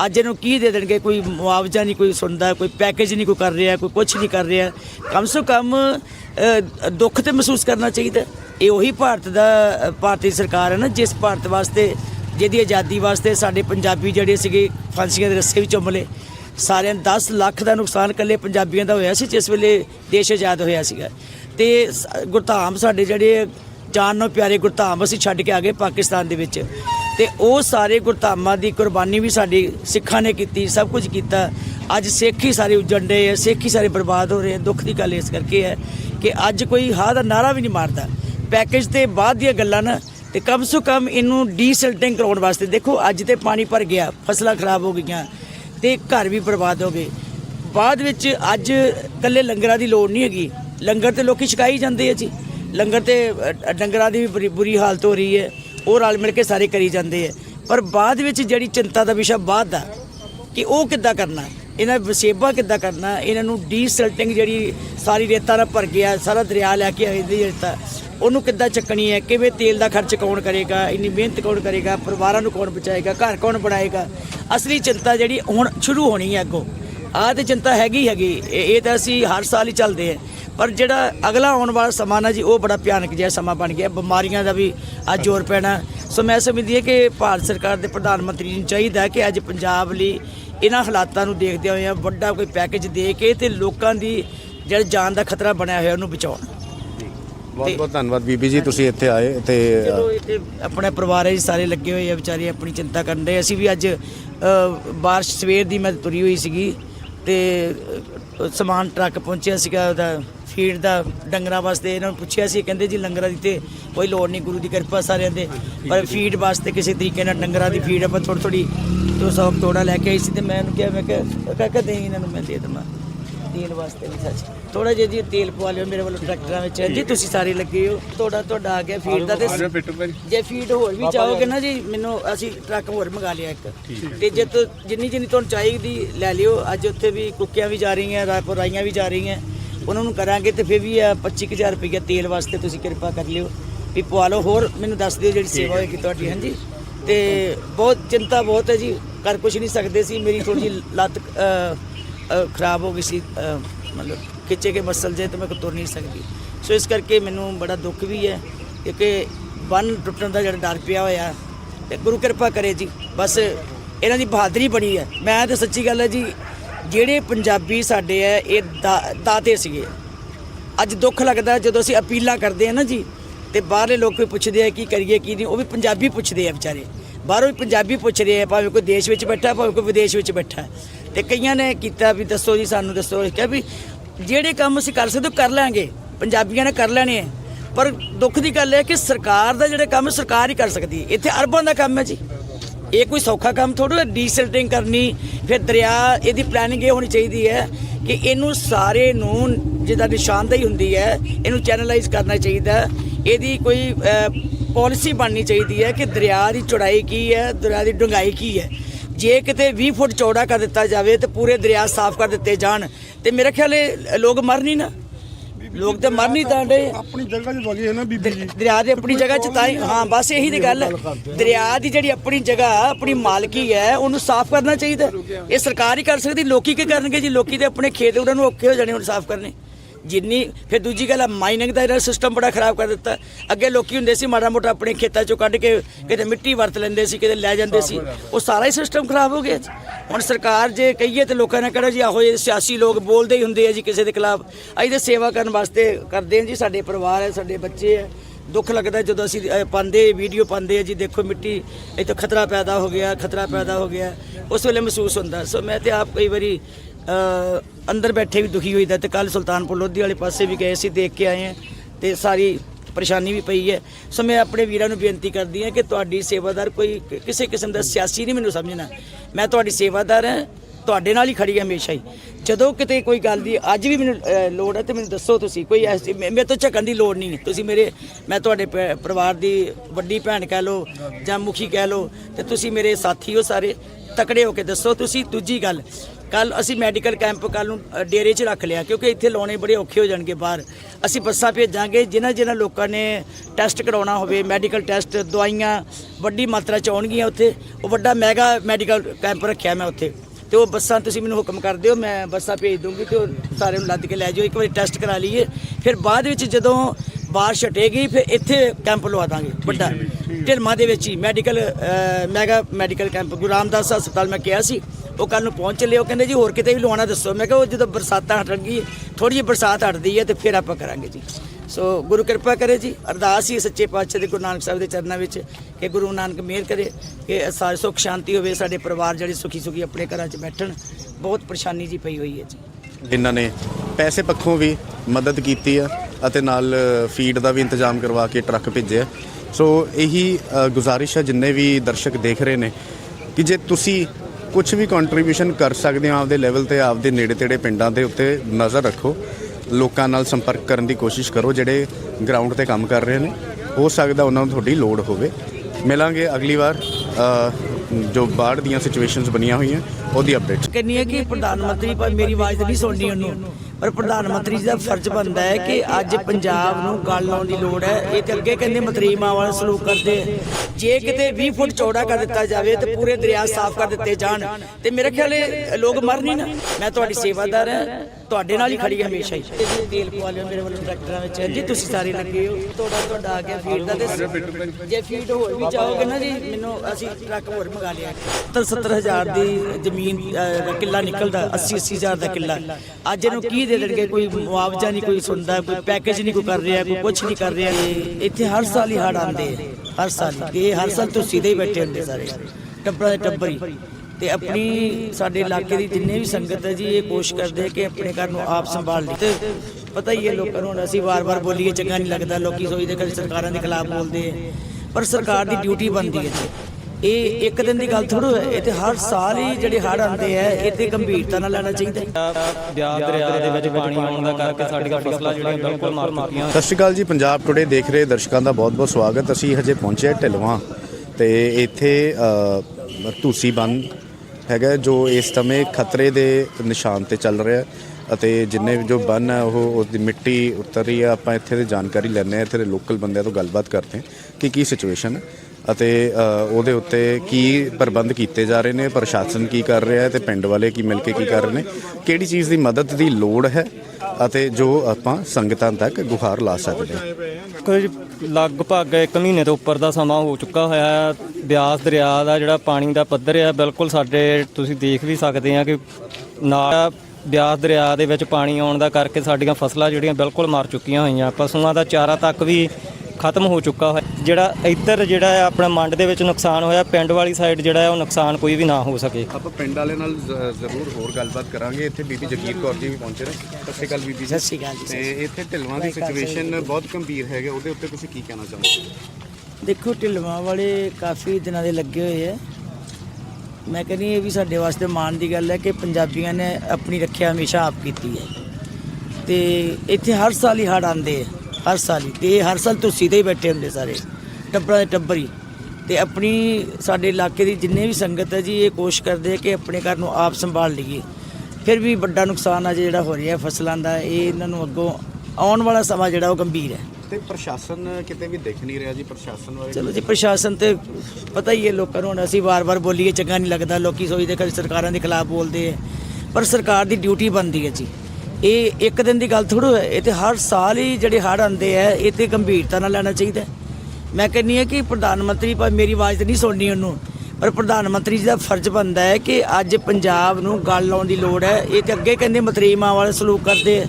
ਅੱਜ ਇਹਨੂੰ ਕੀ ਦੇ ਦੇਣਗੇ? ਕੋਈ ਮੁਆਵਜ਼ਾ ਨਹੀਂ, ਕੋਈ ਸੁਣਦਾ, ਕੋਈ ਪੈਕੇਜ ਨਹੀਂ ਕੋਈ ਕਰ ਰਿਹਾ, ਕੋਈ ਕੁਝ ਨਹੀਂ ਕਰ ਰਿਹਾ। ਕਮ ਸੋ ਕਮ ਦੁੱਖ ਤੇ ਮਹਿਸੂਸ ਕਰਨਾ ਚਾਹੀਦਾ। ਇਹ ਉਹੀ ਭਾਰਤ ਦਾ ਭਾਰਤੀ ਸਰਕਾਰ ਹੈ ਨਾ, ਜਿਸ ਭਾਰਤ ਵਾਸਤੇ ਜਿਹਦੀ ਆਜ਼ਾਦੀ ਵਾਸਤੇ ਸਾਡੇ ਪੰਜਾਬੀ ਜਿਹੜੇ ਸੀਗੇ, ਫਾਂਸੀਆਂ ਦੇ ਰੱਸੇ ਵੀ ਚੁੰਮ ਲਏ ਸਾਰਿਆਂ 10 ਲੱਖ ਦਾ ਨੁਕਸਾਨ ਇਕੱਲੇ ਪੰਜਾਬੀਆਂ ਦਾ ਹੋਇਆ ਸੀ, ਜਿਸ ਵੇਲੇ ਦੇਸ਼ ਆਜ਼ਾਦ ਹੋਇਆ ਸੀਗਾ। ਤੇ ਸ- ਗੁਰਧਾਮ ਸਾਡੇ ਜਿਹੜੇ ਜਾਨ ਨੂੰ ਪਿਆਰੇ ਗੁਰਧਾਮ ਅਸੀਂ ਛੱਡ ਕੇ ਆ ਗਏ ਪਾਕਿਸਤਾਨ ਦੇ ਵਿੱਚ। ਤੇ ਉਹ ਸਾਰੇ ਗੁਰਧਾਮਾਂ ਦੀ ਕੁਰਬਾਨੀ ਵੀ ਸਾਡੀ ਸਿੱਖਾਂ ਨੇ ਕੀਤੀ, ਸਭ ਕੁਝ ਕੀਤਾ। ਅੱਜ ਸਿੱਖ ਹੀ ਸਾਰੇ ਉਜੰਡੇ ਆ, ਸਿੱਖ ਹੀ ਸਾਰੇ ਬਰਬਾਦ ਹੋ ਰਹੇ ਆ। ਦੁੱਖ ਦੀ ਗੱਲ ਇਸ ਕਰਕੇ ਹੈ ਕਿ ਅੱਜ ਕੋਈ ਹਾਂ ਦਾ ਨਾਰਾ ਵੀ ਨਹੀਂ ਮਾਰਦਾ। ਪੈਕੇਜ ਤੇ ਬਾਅਦ ਦੀਆਂ ਗੱਲਾਂ ਨਾ ਤੇ ਕਮ ਸੋ ਕਮ ਇਹਨੂੰ ਡੀਸਲਟਿੰਗ ਕਰਾਉਣ ਵਾਸਤੇ। ਦੇਖੋ, ਅੱਜ ਤੇ ਪਾਣੀ ਭਰ ਗਿਆ, ਫਸਲਾਂ ਖਰਾਬ ਹੋ ਗਈਆਂ ਤੇ ਘਰ ਵੀ ਬਰਬਾਦ ਹੋ ਗਏ। ਬਾਅਦ ਵਿੱਚ ਅੱਜ ਕੱਲੇ ਲੰਗਰਾਂ ਦੀ ਲੋੜ ਨਹੀਂ ਹੈਗੀ। ਲੰਗਰ ਤੇ ਲੋਕੀ ਛਕਾਈ ਜਾਂਦੇ ਆ ਜੀ। ਲੰਗਰ ਤੇ ਡੰਗਰਾਂ ਦੀ ਵੀ ਬੁਰੀ- ਬੁਰੀ ਹਾਲਤ ਹੋ ਰਹੀ ਹੈ। ਉਹ ਰਲ ਮਿਲ ਕੇ ਸਾਰੇ ਕਰੀ ਜਾਂਦੇ ਆ। ਪਰ ਬਾਅਦ ਵਿੱਚ ਜਿਹੜੀ ਚਿੰਤਾ ਦਾ ਵਿਸ਼ਾ ਬਾਅਦ ਦਾ, ਕਿ ਉਹ ਕਿੱਦਾਂ ਕਰਨਾ? ਇਹਨਾਂ ਵਸੇਬਾ ਕਿੱਦਾਂ ਕਰਨਾ? ਇਹਨਾਂ ਨੂੰ ਡੀਸਲਟਿੰਗ ਜਿਹੜੀ ਸਾਰੀ ਰੇਤਾ ਨਾਲ ਭਰ ਗਿਆ, ਸਾਰਾ ਦਰਿਆ ਲੈ ਕੇ ਆਈ ਦੀ ਰੇਤਾ। ਉਹਨੂੰ ਕਿੱਦਾਂ ਚੱਕਣੀ ਹੈ? ਕਿਵੇਂ ਤੇਲ ਦਾ ਖਰਚ ਕੌਣ ਕਰੇਗਾ? ਇੰਨੀ ਮਿਹਨਤ ਕੌਣ ਕਰੇਗਾ? ਪਰਿਵਾਰਾਂ ਨੂੰ ਕੌਣ ਬਚਾਏਗਾ? ਘਰ ਕੌਣ ਬਣਾਏਗਾ? ਅਸਲੀ ਚਿੰਤਾ ਜਿਹੜੀ ਹੁਣ ਸ਼ੁਰੂ ਹੋਣੀ ਹੈ ਅੱਗੋਂ। ਆਹ ਤੇ ਚਿੰਤਾ ਹੈਗੀ ਹੈਗੀ। ਇਹ ਇਹ ਤਾਂ ਅਸੀਂ ਹਰ ਸਾਲ ਹੀ ਚੱਲਦੇ ਆ ਪਰ ਜਿਹੜਾ ਅਗਲਾ ਆਉਣ ਵਾਲਾ ਸਮਾਂ ਨਾ ਜੀ, ਉਹ ਬੜਾ ਭਿਆਨਕ ਜਿਹਾ ਸਮਾਂ ਬਣ ਗਿਆ। ਬਿਮਾਰੀਆਂ ਦਾ ਵੀ ਅੱਜ ਜ਼ੋਰ ਪੈਣਾ। ਸੋ ਮੈਂ ਸਮਝਦੀ ਹਾਂ ਕਿ ਭਾਰਤ ਸਰਕਾਰ ਦੇ ਪ੍ਰਧਾਨ ਮੰਤਰੀ ਨੂੰ ਚਾਹੀਦਾ ਕਿ ਅੱਜ ਪੰਜਾਬ ਲਈ ਇਹਨਾਂ ਹਾਲਾਤਾਂ ਨੂੰ ਦੇਖਦੇ ਹੋਏ ਵੱਡਾ ਕੋਈ ਪੈਕੇਜ ਦੇ ਕੇ ਤੇ ਲੋਕਾਂ ਦੀ ਜਿਹੜਾ ਜਾਨ ਦਾ ਖਤਰਾ ਬਣਿਆ ਹੋਇਆ ਉਹਨੂੰ ਬਚਾਉਣ। ਬਹੁਤ ਬਹੁਤ ਧੰਨਵਾਦ ਬੀਬੀ ਜੀ ਤੁਸੀਂ ਇੱਥੇ ਆਏ ਤੇ ਅ, ਚਲੋ ਇੱਥੇ ਆਪਣੇ ਪਰਿਵਾਰ ਹੈ ਸਾਰੇ ਲੱਗੇ ਹੋਏ ਆ ਵਿਚਾਰੇ ਆਪਣੀ ਚਿੰਤਾ ਕਰਨ ਦੇ। ਅਸੀਂ ਵੀ ਅੱਜ ਬਾਰਿਸ਼ ਸਵੇਰ ਦੀ ਮੈਂ ਤੁਰੀ ਹੋਈ ਸੀਗੀ ਤੇ ਸਮਾਨ ਟਰੱਕ ਪਹੁੰਚਿਆ ਸੀਗਾ ਉਹਦਾ ਫੀਡ ਦਾ ਡੰਗਰਾਂ ਵਾਸਤੇ। ਇਹਨਾਂ ਨੂੰ ਪੁੱਛਿਆ ਸੀ ਕਹਿੰਦੇ ਜੀ ਲੰਗਰਾਂ ਦੀ ਤੇ ਕੋਈ ਲੋੜ ਨਹੀਂ ਗੁਰੂ ਦੀ ਕਿਰਪਾ ਸਾਰਿਆਂ ਦੇ ਪਰ ਫੀਡ ਵਾਸਤੇ ਕਿਸੇ ਤਰੀਕੇ ਨਾਲ ਡੰਗਰਾਂ ਦੀ ਫੀਡ ਆਪਾਂ ਥੋੜੀ ਥੋੜੀ 200 ਤੋੜਾ ਲੈ ਕੇ ਆਈ ਸੀ ਤੇ ਮੈਂ ਉਹਨੂੰ ਕਿਹਾ ਮੈਂ ਕਿਹਾ ਕਾਕਾ ਦੇ ਇਹਨਾਂ ਨੂੰ ਮੈਂ ਦੇ ਦਵਾਂ। ਦੇਣ ਵਾਸਤੇ ਨਹੀਂ ਸੱਚ। ਥੋੜਾ ਜਿਹਾ ਜੀ ਤੇਲ ਪਵਾ ਲਿਓ ਮੇਰੇ ਵੱਲੋਂ ਟਰੈਕਟਰਾਂ ਵਿੱਚ। ਜੀ ਤੁਸੀਂ ਸਾਰੇ ਲੱਗੇ ਹੋ। ਤੁਹਾਡਾ ਤੁਹਾਡਾ ਆ ਗਿਆ ਫੀਡ ਦਾ ਤੇ ਜੇ ਫੀਡ ਹੋਰ ਵੀ ਚਾਹੋਗੇ ਨਾ ਜੀ ਮੈਨੂੰ ਅਸੀਂ ਟਰੱਕ ਹੋਰ ਮੰਗਾ ਲਿਆ ਇੱਕ। ਤੇ ਜੇ ਤੁ ਜਿੰਨੀ ਜਿੰਨੀ ਤੁਹਾਨੂੰ ਚਾਹੀਦੀ ਲੈ ਲਿਓ। ਅੱਜ ਉੱਥੇ ਵੀ ਕੁੱਕੀਆਂ ਵੀ ਜਾ ਰਹੀਆਂ ਰਾਏਪੁਰ ਰਾਈਆਂ ਵੀ ਜਾ ਰਹੀਆਂ। ਉਹਨਾਂ ਨੂੰ ਕਰਾਂਗੇ ਤੇ ਫਿਰ ਵੀ ਆ 25000 ਰੁਪਏ ਤੇਲ ਵਾਸਤੇ ਤੁਸੀਂ ਕਿਰਪਾ ਕਰ ਲਿਓ। ਵੀ ਪਵਾ ਲਓ। ਹੋਰ ਮੈਨੂੰ ਦੱਸ ਦਿਓ ਜਿਹੜੀ ਸੇਵਾ ਹੋਏਗੀ ਤੁਹਾਡੀ ਹਾਂਜੀ। ਤੇ ਬਹੁਤ ਚਿੰਤਾ ਬਹੁਤ ਹੈ ਜੀ। ਕਰ ਕੁਝ ਨਹੀਂ ਸਕਦੇ ਸੀ। ਮੇਰੀ ਥੋੜੀ ਜਿਹੀ ਲੱਤ ਖਰਾਬ ਹੋ ਗਈ ਸੀ ਮਤਲਬ ਖਿੱਚੇ ਕੇ ਮਸਲ ਜੇ ਤੇ ਮੈਂ ਕੋ ਤੁਰ ਨਹੀਂ ਸਕਦੀ। ਸੋ ਇਸ ਕਰਕੇ ਮੈਨੂੰ ਬੜਾ ਦੁੱਖ ਵੀ ਹੈ ਕਿਉਂਕਿ ਬੰਨ ਟੁੱਟਣ ਦਾ ਜਿਹੜਾ ਡਰ ਪਿਆ ਹੋਇਆ, ਤੇ ਗੁਰੂ ਕਿਰਪਾ ਕਰੇ ਜੀ। ਬਸ ਇਹਨਾਂ ਦੀ ਬਹਾਦਰੀ ਬੜੀ ਹੈ। ਮੈਂ ਤੇ ਸੱਚੀ ਗੱਲ ਹੈ ਜੀ, ਜਿਹੜੇ ਪੰਜਾਬੀ ਸਾਡੇ ਹੈ, ਇਹ ਦਾ- ਦਾਤੇ ਸੀਗੇ। ਅੱਜ ਦੁੱਖ ਲੱਗਦਾ ਜਦੋਂ ਅਸੀਂ ਅਪੀਲਾਂ ਕਰਦੇ ਆ ਨਾ ਜੀ, ਤੇ ਬਾਹਰਲੇ ਲੋਕ ਵੀ ਪੁੱਛਦੇ ਆ, ਕੀ ਕਰੀਏ, ਕੀ ਨਹੀਂ, ਉਹ ਵੀ ਪੰਜਾਬੀ ਪੁੱਛਦੇ ਆ ਵਿਚਾਰੇ। ਬਾਹਰੋਂ ਵੀ ਪੰਜਾਬੀ ਪੁੱਛ ਰਹੇ ਆ, ਭਾਵੇਂ ਕੋਈ ਦੇਸ਼ ਵਿੱਚ ਬੈਠਾ, ਭਾਵੇਂ ਕੋਈ ਵਿਦੇਸ਼ ਵਿੱਚ ਬੈਠਾ। ਤੇ ਕਈਆਂ ਨੇ ਕੀਤਾ ਵੀ, ਦੱਸੋ ਜੀ ਸਾਨੂੰ, ਦੱਸੋ। ਕਿਹਾ ਵੀ ਜਿਹੜੇ ਕੰਮ ਅਸੀਂ ਕਰ ਸਕਦੇ ਉਹ ਕਰ ਲਾਂਗੇ, ਪੰਜਾਬੀਆਂ ਨੇ ਕਰ ਲੈਣੇ ਆ। ਪਰ ਦੁੱਖ ਦੀ ਗੱਲ ਹੈ ਕਿ ਸਰਕਾਰ ਦਾ ਜਿਹੜਾ ਕੰਮ, ਸਰਕਾਰ ਹੀ ਕਰ ਸਕਦੀ ਹੈ। ਇੱਥੇ ਅਰਬਾਂ ਦਾ ਕੰਮ ਹੈ ਜੀ। ਇਹ ਕੋਈ ਸੌਖਾ ਕੰਮ ਥੋੜਾ ਡੀਸਲਟਿੰਗ ਕਰਨੀ, ਫਿਰ ਦਰਿਆ, ਇਹਦੀ ਪਲੈਨਿੰਗ ਇਹ ਹੋਣੀ ਚਾਹੀਦੀ ਹੈ ਕਿ ਇਹਨੂੰ ਸਾਰੇ ਨੂੰ ਜਿਹਦਾ ਨਿਸ਼ਾਨਦੇਹੀ ਹੁੰਦੀ ਹੈ, ਇਹਨੂੰ ਚੈਨਲਾਈਜ਼ ਕਰਨਾ ਚਾਹੀਦਾ। ਇਹਦੀ ਕੋਈ ਪਾਲਿਸੀ ਬਣਨੀ ਚਾਹੀਦੀ ਹੈ ਕਿ ਦਰਿਆ ਦੀ ਚੌੜਾਈ ਕੀ ਹੈ, ਦਰਿਆ ਦੀ ਡੂੰਘਾਈ ਕੀ ਹੈ। ਜੇ ਕਿਤੇ 20 ਫੁੱਟ ਚੌੜਾ ਕਰ ਦਿੱਤਾ ਜਾਵੇ ਤੇ ਪੂਰੇ ਦਰਿਆ ਸਾਫ਼ ਕਰ ਦਿੱਤੇ ਜਾਣ ਤੇ ਮੇਰੇ ਖਿਆਲ ਇਹ ਲੋਕ ਮਰ ਨਹੀਂ ਨਾ। ਲੋਕ ਤੇ ਮਰ ਨਹੀਂ ਤਾਂ ਡੇ ਆਪਣੀ ਜਗ੍ਹਾ 'ਚ ਵਗੇ ਹੈ ਨਾ ਬੀਬੀ ਜੀ। ਦਰਿਆ ਦੀ ਆਪਣੀ ਜਗ੍ਹਾ ਚ ਤਾਂ ਹੀ ਬਸ ਇਹੀ ਦੀ ਗੱਲ ਹੈ। ਦਰਿਆ ਦੀ ਜਿਹੜੀ ਆਪਣੀ ਜਗ੍ਹਾ ਆਪਣੀ ਮਾਲਕੀ ਹੈ ਉਹਨੂੰ ਸਾਫ਼ ਕਰਨਾ ਚਾਹੀਦਾ। ਇਹ ਸਰਕਾਰ ਹੀ ਕਰ ਸਕਦੀ ਲੋਕੀ ਕੀ ਕਰਨਗੇ ਜੀ? ਲੋਕੀ ਤੇ ਆਪਣੇ ਖੇਤ ਉਹਨਾਂ ਨੂੰ ਔਖੇ ਹੋ ਜਾਣੇ ਹੁਣ ਸਾਫ਼ ਕਰਨੇ। ਜਿੰਨੀ ਫਿਰ ਦੂਜੀ ਗੱਲ ਮਾਈਨਿੰਗ ਦਾ ਇਹਦਾ ਸਿਸਟਮ ਬੜਾ ਖਰਾਬ ਕਰ ਦਿੱਤਾ। ਅੱਗੇ ਲੋਕੀ ਹੁੰਦੇ ਸੀ ਮਾੜਾ ਮੋਟਾ ਆਪਣੇ ਖੇਤਾਂ ਚੋਂ ਕੱਢ ਕੇ ਕਿਤੇ ਮਿੱਟੀ ਵਰਤ ਲੈਂਦੇ ਸੀ ਕਿਤੇ ਲੈ ਜਾਂਦੇ ਸੀ। ਉਹ ਸਾਰਾ ਹੀ ਸਿਸਟਮ ਖਰਾਬ ਹੋ ਗਿਆ। ਜੀ। ਹੁਣ ਸਰਕਾਰ ਜੇ ਕਹੀਏ ਤੇ ਲੋਕਾਂ ਨੇ ਕਹਿਣਾ ਜੀ ਆਹੋ ਇਹ ਸਿਆਸੀ ਲੋਕ ਬੋਲਦੇ ਹੀ ਹੁੰਦੇ ਆ ਜੀ ਕਿਸੇ ਦੇ ਖਿਲਾਫ। ਅਸੀਂ ਤੇ ਸੇਵਾ ਕਰਨ ਵਾਸਤੇ ਕਰਦੇ ਹਾਂ ਜੀ ਸਾਡੇ ਪਰਿਵਾਰ ਹੈ ਸਾਡੇ ਬੱਚੇ ਹੈ। ਦੁੱਖ ਲੱਗਦਾ ਜਦੋਂ ਅਸੀਂ ਪਾਉਂਦੇ ਵੀਡੀਓ ਪਾਉਂਦੇ ਆ ਜੀ ਦੇਖੋ ਮਿੱਟੀ ਇੱਥੇ ਖਤਰਾ ਪੈਦਾ ਹੋ ਗਿਆ ਖਤਰਾ ਪੈਦਾ ਹੋ ਗਿਆ। ਉਸ ਵੇਲੇ ਮਹਿਸੂਸ ਹੁੰਦਾ। ਸੋ ਮੈਂ ਤੇ ਆਪ ਕਈ ਵਾਰੀ ਅੰਦਰ ਬੈਠੇ ਵੀ ਦੁਖੀ ਹੋਈਦਾ ਤੇ ਕੱਲ ਸੁਲਤਾਨਪੁਰ ਲੋਧੀ ਵਾਲੇ ਪਾਸੇ ਵੀ ਗਏ ਸੀ, ਦੇਖ ਕੇ ਆਏ ਹਾਂ ਤੇ ਸਾਰੀ ਪਰੇਸ਼ਾਨੀ ਵੀ ਪਈ ਹੈ। ਸੋ ਮੈਂ ਆਪਣੇ ਵੀਰਾਂ ਨੂੰ ਬੇਨਤੀ ਕਰਦੀ ਹਾਂ ਕਿ ਤੁਹਾਡੀ ਸੇਵਾਦਾਰ ਕੋਈ ਕਿਸੇ ਕਿਸਮ ਦਾ ਸਿਆਸੀ ਨਹੀਂ ਮੈਨੂੰ ਸਮਝਣਾ। ਮੈਂ ਤੁਹਾਡੀ ਸੇਵਾਦਾਰ ਹਾਂ, ਤੁਹਾਡੇ ਨਾਲ ਹੀ ਖੜੀ ਹਾਂ ਹਮੇਸ਼ਾ ਹੀ। ਜਦੋਂ ਕਿਤੇ ਕੋਈ ਗੱਲ ਦੀ ਅੱਜ ਵੀ ਮੈਨੂੰ ਲੋੜ ਹੈ ਤੇ ਮੈਨੂੰ ਦੱਸੋ ਤੁਸੀਂ, ਕੋਈ ਐਸੀ, ਮੇ- ਮੇਰੇ ਤੋਂ ਝਕਣ ਦੀ ਲੋੜ ਨਹੀਂ ਹੈ। ਤੁਸੀਂ ਮੇਰੇ, ਮੈਂ ਤੁਹਾਡੇ ਪ- ਪਰਿਵਾਰ ਦੀ ਵੱਡੀ ਭੈਣ ਕਹਿ ਲਓ ਜਾਂ ਮੁਖੀ ਕਹਿ ਲਓ ਤੇ ਤੁਸੀਂ ਮੇਰੇ ਸਾਥੀ ਹੋ ਸਾਰੇ, ਤਕੜੇ ਹੋ ਕੇ ਦੱਸੋ ਤੁਸੀਂ, ਦੂਜੀ ਗੱਲ ਕੱਲ ਅਸੀਂ ਮੈਡੀਕਲ ਕੈਂਪ ਕੱਲ ਨੂੰ ਅ, ਡੇਰੇ 'ਚ ਰੱਖ ਲਿਆ ਕਿਉਂਕਿ ਇੱਥੇ ਲਾਉਣੇ ਬੜੇ ਔਖੇ ਹੋ ਜਾਣਗੇ ਬਾਹਰ। ਅਸੀਂ ਬੱਸਾਂ ਭੇਜਾਂਗੇ ਜਿਨ੍ਹਾਂ ਜਿਨ੍ਹਾਂ ਲੋਕਾਂ ਨੇ ਟੈਸਟ ਕਰਾਉਣਾ ਹੋਵੇ ਮੈਡੀਕਲ ਟੈਸਟ ਦਵਾਈਆਂ ਵੱਡੀ ਮਾਤਰਾ 'ਚ ਆਉਣਗੀਆਂ ਉੱਥੇ। ਉਹ ਵੱਡਾ ਮੈਗਾ ਮੈਡੀਕਲ ਕੈਂਪ ਰੱਖਿਆ ਮੈਂ ਉੱਥੇ। ਤੇ ਉਹ ਬੱਸਾਂ ਤੁਸੀਂ ਮੈਨੂੰ ਹੁਕਮ ਕਰ ਦਿਓ ਮੈਂ ਬੱਸਾਂ ਭੇਜ ਦੂੰਗੀ ਤੇ ਉਹ ਸਾਰੇ ਨੂੰ ਲੱਦ ਕੇ ਲੈ ਜਾਓ ਇੱਕ ਵਾਰੀ ਟੈਸਟ ਕਰਾ ਲਈਏ। ਫਿਰ ਬਾਅਦ ਵਿੱਚ ਜਦੋਂ ਬਾਰਿਸ਼ ਹਟੇਗੀ ਫਿਰ ਇੱਥੇ ਕੈਂਪ ਲਵਾ ਦਾਂਗੇ ਵੱਡਾ। ਢਿਲਮਾ ਦੇ ਵਿੱਚ ਹੀ medical mega medical camp Guru Ramdas ਹਸਪਤਾਲ ਮੈਂ ਕਿਹਾ ਸੀ। ਉਹ ਕੱਲ ਨੂੰ ਪਹੁੰਚ ਲਿਓ ਕਹਿੰਦੇ ਜੀ ਹੋਰ ਕਿਤੇ ਵੀ ਲਵਾਉਣਾ ਦੱਸੋ। ਮੈਂ ਕਿਹਾ ਉਹ ਜਦੋਂ ਬਰਸਾਤਾਂ ਹਟਣਗੀ ਥੋੜੀ ਜਿਹੀ ਬਰਸਾਤ ਹਟਦੀ ਹੈ ਤੇ ਫਿਰ ਆਪਾਂ ਕਰਾਂਗੇ ਜੀ। ਸੋ ਗੁਰੂ ਕਿਰਪਾ ਕਰੇ ਜੀ ਅਰਦਾਸ ਹੀ ਸੱਚੇ ਪਾਤਸ਼ਾਹ ਦੇ ਗੁਰੂ ਨਾਨਕ ਸਾਹਿਬ ਦੇ ਚਰਨਾਂ ਵਿੱਚ ਕਿ ਗੁਰੂ ਨਾਨਕ ਮਿਹਰ ਕਰੇ ਕਿ ਸਾਰੇ ਸੁੱਖ ਸ਼ਾਂਤੀ ਹੋਵੇ ਸਾਡੇ ਪਰਿਵਾਰ ਜਿਹੜੇ ਸੁਖੀ ਸੁਖੀ ਆਪਣੇ ਘਰਾਂ 'ਚ ਬੈਠਣ ਬਹੁਤ ਪਰੇਸ਼ਾਨੀ ਜੀ ਪਈ ਹੋਈ ਹੈ ਜੀ। ਜਿਨ੍ਹਾਂ ਨੇ ਪੈਸੇ ਪੱਖੋਂ ਵੀ ਮਦਦ ਕੀਤੀ ਆ ਅਤੇ ਨਾਲ ਫੀਡ ਦਾ ਵੀ ਇੰਤਜ਼ਾਮ ਕਰਵਾ ਕੇ ਟਰੱਕ ਭੇਜਿਆ। ਸੋ ਇਹੀ ਅ, ਗੁਜ਼ਾਰਿਸ਼ ਹੈ ਜਿੰਨੇ ਵੀ ਦਰਸ਼ਕ ਦੇਖ ਰਹੇ ਨੇ ਕਿ ਜੇ ਤੁਸੀਂ ਕੁਝ ਵੀ ਕੰਟਰੀਬਿਊਸ਼ਨ ਕਰ ਸਕਦੇ ਹੋ ਆਪਦੇ ਲੈਵਲ ਤੇ, ਆਪਦੇ ਨੇੜੇ ਤੇੜੇ ਪਿੰਡਾਂ ਦੇ ਉੱਤੇ ਨਜ਼ਰ ਰੱਖੋ। ਲੋਕਾਂ ਨਾਲ ਸੰਪਰਕ ਕਰਨ ਦੀ ਕੋਸ਼ਿਸ਼ ਕਰੋ, ਜਿਹੜੇ ਗਰਾਊਂਡ ਤੇ ਕੰਮ ਕਰ ਰਹੇ ਨੇ। ਹੋ ਸਕਦਾ ਉਹਨਾਂ ਨੂੰ ਤੁਹਾਡੀ ਲੋੜ ਹੋਵੇ। ਮਿਲਾਂਗੇ ਅਗਲੀ ਵਾਰ ਜੋ ਬਾੜ ਦੀਆਂ ਸਿਚੁਏਸ਼ਨਸ ਬਣੀਆਂ ਹੋਈਆਂ, ਉਹਦੀ ਅਪਡੇਟ ਕਹਿੰਨੀ ਹੈ ਕਿ ਪ੍ਰਧਾਨ ਮੰਤਰੀ, ਪਰ ਮੇਰੀ ਆਵਾਜ਼ ਨਹੀਂ ਸੁਣਨੀ ਉਹਨੂੰ? ਪਰ ਪ੍ਰਧਾਨ ਮੰਤਰੀ ਜੀ ਦਾ ਫਰਜ਼ ਬਣਦਾ ਹੈ ਕਿ ਅੱਜ ਪੰਜਾਬ ਨੂੰ ਗੱਲ ਲਾਉਣ ਦੀ ਲੋੜ ਹੈ। ਇਹ ਤੇ ਅੱਗੇ ਕਹਿੰਦੇ ਮਤਰੀ ਮਾਂ ਵਾਲਾ ਸਲੂਕ ਕਰਦੇ। ਜੇ ਕਿਤੇ 20 ਫੁੱਟ ਚੌੜਾ ਕਰ ਦਿੱਤਾ ਜਾਵੇ ਤੇ ਪੂਰੇ ਦਰਿਆ ਸਾਫ਼ ਕਰ ਦਿੱਤੇ ਜਾਣ। ਤੇ ਮੇਰੇ ਖਿਆਲ ਲੋਕ ਮਰ ਨਹੀਂ ਨਾ। ਮੈਂ ਤੁਹਾਡੀ ਸੇਵਾਦਾਰ ਹਾਂ। ਤੁਹਾਡੇ ਨਾਲ ਹੀ ਖੜੀ ਹੈ ਹਮੇਸ਼ਾ ਹੀ। ਤੇਲ ਪਵਾ ਲਿਓ ਮੇਰੇ ਵੱਲੋਂ ਟਰੈਕਟਰਾਂ ਵਿੱਚ ਜੀ ਤੁਸੀਂ ਸਾਰੇ ਲੱਗੇ ਹੋ। ਤੁਹਾਡਾ ਤੁਹਾਡਾ ਆ ਗਿਆ ਫੀਡ ਦਾ ਤੇ ਜੇ ਫੀਡ ਹੋਰ ਵੀ ਚਾਹੋਗੇ ਨਾ ਜੀ ਮੈਨੂੰ ਅਸੀਂ ਟਰੱਕ ਹੋਰ ਮੰਗਾ ਲਿਆ। 70 ਹਜ਼ਾਰ ਦੀ ਜ਼ਮੀਨ ਦਾ ਕਿੱਲਾ ਨਿਕਲਦਾ 80 80 ਹਜ਼ਾਰ ਦਾ ਕਿੱਲਾ। ਅੱਜ ਇਹਨੂੰ ਕੀ ਦੇ ਦੇਣਗੇ? ਕੋਈ ਮੁਆਵਜ਼ਾ ਨਹੀਂ ਕੋਈ ਸੁਣਦਾ ਕੋਈ ਪੈਕੇਜ ਨਹੀਂ ਕੋਈ ਕਰ ਰਿਹਾ ਕੋਈ ਕੁਝ ਨਹੀਂ ਕਰ ਰਿਹਾ। ਤੇ ਇੱਥੇ ਹਰ ਸਾਲ ਹੀ ਹੜ ਆਉਂਦੇ ਹਰ ਸਾਲ। ਤੇ ਇਹ ਹਰ ਸਾਲ ਤੁਸੀਂ ਦੇ ਹੀ ਬੈਠੇ ਹੁੰਦੇ ਸਾਰੇ। ਟੱਬਰਾਂ ਦੇ ਟੱਬਰ ਹੀ। ਤੇ ਆਪਣੀ ਸਾਡੇ ਇਲਾਕੇ ਦੀ ਜਿੰਨੇ ਵੀ ਸੰਗਤ ਹੈ ਜੀ ਇਹ ਕੋਸ਼ਿਸ਼ ਕਰਦੇ ਕਿ ਆਪਣੇ ਘਰ ਨੂੰ ਆਪ ਸੰਭਾਲ ਲਈ ਤੇ ਪਤਾ ਹੀ ਹੈ ਲੋਕਾਂ ਨੂੰ ਹੁਣ ਅਸੀਂ ਵਾਰ-ਵਾਰ ਬੋਲੀਏ ਚੰਗਾ ਨਹੀਂ ਲੱਗਦਾ ਲੋਕੀ ਸੋਚਦੇ ਕਿ ਸਰਕਾਰਾਂ ਦੇ ਖਿਲਾਫ ਬੋਲਦੇ ਆ ਪਰ ਸਰਕਾਰ ਦੀ ਡਿਊਟੀ ਬਣਦੀ ਹੈ ਜੀ। ਇਹ ਇੱਕ ਦਿਨ ਦੀ ਗੱਲ ਥੋੜੋ ਹੈ ਇਹ ਤੇ ਹਰ ਸਾਲ ਹੀ ਜਿਹੜੇ ਹੜ੍ਹ ਆਉਂਦੇ ਆ ਇਹ ਤੇ ਗੰਭੀਰਤਾ ਨਾਲ ਲੈਣਾ ਚਾਹੀਦਾ ਬਿਆਸ ਦਰਿਆ ਦੇ ਵਿੱਚ ਪਾਣੀ ਆਉਣ ਦਾ ਕਰਕੇ ਸਾਡੀਆਂ ਫਸਲਾਂ ਜਿਹੜੀਆਂ ਬਿਲਕੁਲ ਮਰ ਚੁੱਕੀਆਂ। ਸਤਿ ਸ਼੍ਰੀ ਅਕਾਲ ਜੀ ਪੰਜਾਬ ਟੁਡੇ ਦੇਖ ਰਹੇ ਦਰਸ਼ਕਾਂ ਦਾ ਬਹੁਤ-ਬਹੁਤ ਸਵਾਗਤ। ਅਸੀਂ ਹਜੇ ਪਹੁੰਚੇ ਢਿਲਵਾਂ ਤੇ ਇੱਥੇ ਧੂਸੀ ਬੰਨ ਹੈਗਾ ਜੋ ਇਸ ਸਮੇਂ ਖਤਰੇ ਦੇ ਨਿਸ਼ਾਨ ਤੇ ਚੱਲ ਰਿਹਾ ਅਤੇ ਜਿੰਨੇ ਵੀ ਜੋ ਬੰਨ ਹੈ, ਉਹ ਉਸ ਦੀ ਮਿੱਟੀ ਉਤਰ ਰਹੀ ਹੈ। ਆਪਾਂ ਇੱਥੇ ਦੀ ਜਾਣਕਾਰੀ ਲੈਣੇ ਆ ਇੱਥੇ ਦੇ ਲੋਕਲ ਬੰਦਿਆਂ ਤੋਂ ਗੱਲਬਾਤ ਕਰਦੇ ਹਾਂ ਕਿ ਕੀ ਸਿਚੁਏਸ਼ਨ ਹੈ ਅਤੇ ਉਹਦੇ ਉੱਤੇ ਕੀ ਪ੍ਰਬੰਧ ਕੀਤੇ ਜਾ ਰਹੇ ਨੇ, ਪ੍ਰਸ਼ਾਸਨ ਕੀ ਕਰ ਰਿਹਾ ਹੈ ਤੇ ਪਿੰਡ ਵਾਲੇ ਕੀ ਮਿਲ ਕੇ ਕੀ ਕਰ ਰਹੇ ਨੇ। ਕਿਹੜੀ ਚੀਜ਼ ਦੀ ਮਦਦ ਦੀ ਲੋੜ ਹੈ ਅਤੇ ਜੋ ਆਪਾਂ ਸੰਗਤਾਂ ਤੱਕ ਗੁਹਾਰ ਲਾ ਸਕਦੇ ਹਾਂ। ਕੁਝ ਲਗਭਗ 1 ਮਹੀਨੇ ਤੋਂ ਉੱਪਰ ਦਾ ਸਮਾਂ ਹੋ ਚੁੱਕਾ ਹੋਇਆ ਹੈ। ਬਿਆਸ ਦਰਿਆ ਦਾ ਜਿਹੜਾ ਪਾਣੀ ਦਾ ਪੱਧਰ ਹੈ, ਬਿਲਕੁਲ ਸਾਡੇ ਤੁਸੀਂ ਦੇਖ ਵੀ ਸਕਦੇ ਆ ਕਿ ਨਾਲ ਬਿਆਸ ਦਰਿਆ ਦੇ ਵਿੱਚ ਪਾਣੀ ਆਉਣ ਦਾ ਕਰਕੇ ਸਾਡੀਆਂ ਫਸਲਾਂ ਜਿਹੜੀਆਂ ਬਿਲਕੁਲ ਮਰ ਚੁੱਕੀਆਂ ਹੋਈਆਂ। ਪਸ਼ੂਆਂ ਦਾ ਚਾਰਾ ਤੱਕ ਵੀ ਖਤਮ ਹੋ ਚੁੱਕਾ ਹੋਇਆ। ਜਿਹੜਾ ਇੱਧਰ ਜਿਹੜਾ ਹੈ ਆਪਣਾ ਮੰਡ ਦੇ ਵਿੱਚ ਨੁਕਸਾਨ ਹੋਇਆ ਪਿੰਡ ਵਾਲੀ ਸਾਈਡ ਜਿਹੜਾ ਹੈ ਉਹ ਨੁਕਸਾਨ ਕੋਈ ਵੀ ਨਾ ਹੋ ਸਕੇ। ਆਪਾਂ ਪਿੰਡ ਵਾਲੇ ਨਾਲ ਜ਼- ਜ਼ਰੂਰ ਹੋਰ ਗੱਲਬਾਤ ਕਰਾਂਗੇ। ਇੱਥੇ ਬੀਬੀ ਜਗੀਰ ਕੌਰ ਜੀ ਵੀ ਪਹੁੰਚੇ ਨੇ। ਸਤਿ ਸ਼੍ਰੀ ਅਕਾਲ ਬੀਬੀ ਜੀ। ਸਤਿ ਸ਼੍ਰੀ ਅਕਾਲ ਜੀ, ਸਤਿ ਤੇ ਇੱਥੇ ਢਿਲਵਾਂ ਦੀ ਸਿਚੁਏਸ਼ਨ ਬਹੁਤ ਗੰਭੀਰ ਹੈਗਾ। ਉਹਦੇ ਉੱਤੇ ਤੁਸੀਂ ਕੀ ਕਹਿਣਾ ਚਾਹੋਗੇ? ਦੇਖੋ ਢਿਲਵਾਂ ਵਾਲੇ ਕਾਫੀ ਦਿਨਾਂ ਦੇ ਲੱਗੇ ਹੋਏ ਆ। ਮੈਂ ਕਹਿੰਦੀ ਇਹ ਵੀ ਸਾਡੇ ਵਾਸਤੇ ਮਾਣ ਦੀ ਗੱਲ ਹੈ ਕਿ ਪੰਜਾਬੀਆਂ ਨੇ ਆਪਣੀ ਰੱਖਿਆ ਹਮੇਸ਼ਾ ਆਪ ਕੀਤੀ ਹੈ। ਤੇ ਇੱਥੇ ਹਰ ਸਾਲ ਹੀ ਹੜ ਆਉਂਦੇ ਆ। ਹਰ ਸਾਲ ਹੀ। ਤੇ ਹਰ ਸਾਲ ਤੁਸੀਂ ਤੇ ਹੀ ਬੈਠੇ ਹੁੰਦੇ ਸਾਰੇ ਟੱਬਰਾਂ ਦੇ ਟੱਬਰ ਹੀ। ਤੇ ਆਪਣੀ ਸਾਡੇ ਇਲਾਕੇ ਦੀ ਜਿੰਨੇ ਵੀ ਸੰਗਤ ਹੈ ਜੀ ਇਹ ਕੋਸ਼ਿਸ਼ ਕਰਦੇ ਆ ਕਿ ਆਪਣੇ ਘਰ ਨੂੰ ਆਪ ਸੰਭਾਲ ਲਈਏ। ਫਿਰ ਵੀ ਵੱਡਾ ਨੁਕਸਾਨ ਅਜੇ ਜਿਹੜਾ ਹੋ ਰਿਹਾ ਫਸਲਾਂ ਦਾ ਇਹ ਇਹਨਾਂ ਨੂੰ ਅੱਗੋਂ ਆਉਣ ਵਾਲਾ ਸਮਾਂ ਜਿਹੜਾ ਉਹ ਗੰਭੀਰ ਹੈ। ਤੇ ਪ੍ਰਸ਼ਾਸਨ ਕਿਤੇ ਵੀ ਦਿਖ ਨਹੀਂ ਰਿਹਾ ਜੀ ਪ੍ਰਸ਼ਾਸਨ ਬਾਰੇ ਚਲੋ ਜੀ ਪ੍ਰਸ਼ਾਸਨ ਤੇ ਪਤਾ ਹੀ ਹੈ ਲੋਕਾਂ ਨੂੰ ਹੁਣ ਅਸੀਂ ਵਾਰ-ਵਾਰ ਬੋਲੀਏ ਚੰਗਾ ਨਹੀਂ ਲੱਗਦਾ। ਲੋਕੀ ਸੋਚਦੇ ਕਿ ਸਰਕਾਰਾਂ ਦੇ ਖਿਲਾਫ ਬੋਲਦੇ ਆ। ਪਰ ਸਰਕਾਰ ਦੀ ਡਿਊਟੀ ਬਣਦੀ ਹੈ ਜੀ। ਇਹ ਇੱਕ ਦਿਨ ਦੀ ਗੱਲ ਥੋੜੋ ਹੈ ਇਹ ਤੇ ਹਰ ਸਾਲ ਹੀ ਜਿਹੜੇ ਹੜ੍ਹ ਆਉਂਦੇ ਆ, ਇਹ ਤੇ ਗੰਭੀਰਤਾ ਨਾਲ ਲੈਣਾ ਚਾਹੀਦਾ ਮੈਂ ਕਹਿੰਨੀ ਹੈ ਕਿ ਪ੍ਰਧਾਨ ਮੰਤਰੀ, ਪਰ ਮੇਰੀ ਆਵਾਜ਼ ਤੇ ਨਹੀਂ ਸੁਣਨੀ ਉਹਨੂੰ, ਪਰ ਪ੍ਰਧਾਨ ਮੰਤਰੀ ਜੀ ਦਾ ਫਰਜ਼ ਬਣਦਾ ਹੈ ਕਿ ਅੱਜ ਪੰਜਾਬ ਨੂੰ ਗੱਲ ਲਾਉਣ ਦੀ ਲੋੜ ਹੈ। ਇਹ ਤੇ ਅੱਗੇ ਕਹਿੰਦੇ ਮਤਰੇਈ ਮਾਂ ਵਾਲੇ ਸਲੂਕ ਕਰਦੇ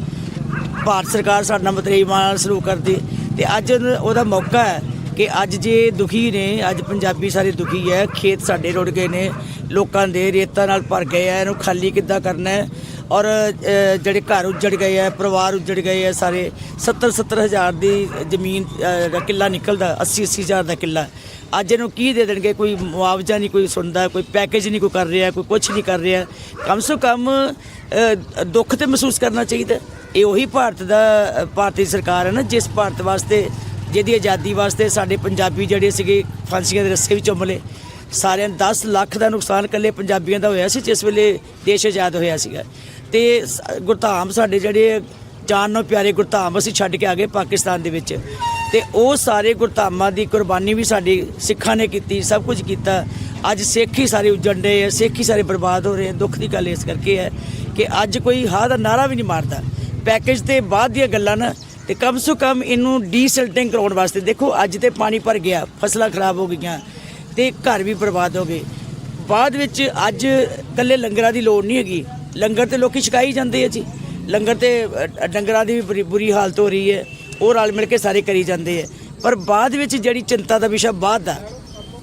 ਭਾਰਤ ਸਰਕਾਰ ਸਾਡੇ ਨਾਲ ਮਤਰੇਈ ਮਾਂ ਨਾਲ ਸਲੂਕ ਕਰਦੀ ਤੇ ਅੱਜ ਉਹਦਾ ਮੌਕਾ ਹੈ ਕਿ ਅੱਜ ਜੇ ਦੁਖੀ ਨੇ, ਅੱਜ ਪੰਜਾਬੀ ਸਾਰੇ ਦੁਖੀ ਹੈ ਖੇਤ ਸਾਡੇ ਰੁੜ ਗਏ ਨੇ, ਲੋਕਾਂ ਦੇ ਰੇਤਾਂ ਨਾਲ ਭਰ ਗਏ ਆ ਇਹਨੂੰ ਖਾਲੀ ਕਿੱਦਾਂ ਕਰਨਾ ਹੈ ਔਰ ਜਿਹੜੇ ਘਰ ਉੱਜੜ ਗਏ ਆ ਪਰਿਵਾਰ ਉੱਜੜ ਗਏ ਆ ਸਾਰੇ 70 70 ਹਜ਼ਾਰ ਦੀ ਜ਼ਮੀਨ ਦਾ ਕਿੱਲਾ ਨਿਕਲਦਾ 80 80 ਹਜ਼ਾਰ ਦਾ ਕਿੱਲਾ। ਅੱਜ ਇਹਨੂੰ ਕੀ ਦੇ ਦੇਣਗੇ? ਕੋਈ ਮੁਆਵਜ਼ਾ ਨਹੀਂ, ਕੋਈ ਸੁਣਦਾ, ਕੋਈ ਪੈਕੇਜ ਨਹੀਂ ਕੋਈ ਕਰ ਰਿਹਾ, ਕੋਈ ਕੁਝ ਨਹੀਂ ਕਰ ਰਿਹਾ। ਕਮ ਸੋ ਕਮ ਦੁੱਖ ਤੇ ਮਹਿਸੂਸ ਕਰਨਾ ਚਾਹੀਦਾ। ਇਹ ਉਹੀ ਭਾਰਤ ਦਾ ਭਾਰਤੀ ਸਰਕਾਰ ਹੈ ਨਾ, ਜਿਸ ਭਾਰਤ ਵਾਸਤੇ ਜਿਹਦੀ ਆਜ਼ਾਦੀ ਵਾਸਤੇ ਸਾਡੇ ਪੰਜਾਬੀ ਜਿਹੜੇ ਸੀਗੇ ਫਾਂਸੀਆਂ ਦੇ ਰੱਸੇ ਵੀ ਚੁੰਮ ਲਏ। ਸਾਰਿਆਂ 10 ਲੱਖ ਦਾ ਨੁਕਸਾਨ ਇਕੱਲੇ ਪੰਜਾਬੀਆਂ ਦਾ ਹੋਇਆ ਸੀ, ਜਿਸ ਵੇਲੇ ਦੇਸ਼ ਆਜ਼ਾਦ ਹੋਇਆ ਸੀਗਾ। ਤੇ ਸ- ਗੁਰਧਾਮ ਸਾਡੇ ਜਿਹੜੇ ਜਾਨ ਨੂੰ ਪਿਆਰੇ ਗੁਰਧਾਮ ਅਸੀਂ ਛੱਡ ਕੇ ਆ ਗਏ ਪਾਕਿਸਤਾਨ ਦੇ ਵਿੱਚ। ਤੇ ਉਹ ਸਾਰੇ ਗੁਰਧਾਮਾਂ ਦੀ ਕੁਰਬਾਨੀ ਵੀ ਸਾਡੀ ਸਿੱਖਾਂ ਨੇ ਕੀਤੀ, ਸਭ ਕੁਝ ਕੀਤਾ। ਅੱਜ ਸਿੱਖ ਹੀ ਸਾਰੇ ਉਜੜ ਰਹੇ ਆ, ਸਿੱਖ ਹੀ ਸਾਰੇ ਬਰਬਾਦ ਹੋ ਰਹੇ ਆ। ਦੁੱਖ ਦੀ ਗੱਲ ਇਸ ਕਰਕੇ ਹੈ ਕਿ ਅੱਜ ਕੋਈ ਹਾਂ ਦਾ ਨਾਰਾ ਵੀ ਨਹੀਂ ਮਾਰਦਾ। ਪੈਕੇਜ ਤੇ ਬਾਅਦ ਦੀਆਂ ਗੱਲਾਂ ਨਾ ਤੇ ਕਮ ਸੋ ਕਮ ਇਹਨੂੰ ਡੀਸਲਟਿੰਗ ਕਰਾਉਣ ਵਾਸਤੇ ਦੇਖੋ, ਅੱਜ ਤੇ ਪਾਣੀ ਭਰ ਗਿਆ, ਫਸਲਾਂ ਖਰਾਬ ਹੋ ਗਈਆਂ ਤੇ ਘਰ ਵੀ ਬਰਬਾਦ ਹੋ ਗਏ। ਬਾਅਦ ਵਿੱਚ ਅੱਜ ਕੱਲੇ ਲੰਗਰਾਂ ਦੀ ਲੋੜ ਨਹੀਂ ਹੈਗੀ। ਲੰਗਰ ਤੇ ਲੋਕੀ ਛਕਾਈ ਜਾਂਦੇ ਆ ਜੀ। ਲੰਗਰ ਤੇ ਡੰਗਰਾਂ ਦੀ ਵੀ ਬੁਰੀ- ਬੁਰੀ ਹਾਲਤ ਹੋ ਰਹੀ ਹੈ। ਉਹ ਰਲ ਮਿਲ ਕੇ ਸਾਰੇ ਕਰੀ ਜਾਂਦੇ ਆ। ਪਰ ਬਾਅਦ ਵਿੱਚ ਜਿਹੜੀ ਚਿੰਤਾ ਦਾ ਵਿਸ਼ਾ ਬਾਅਦ ਦਾ,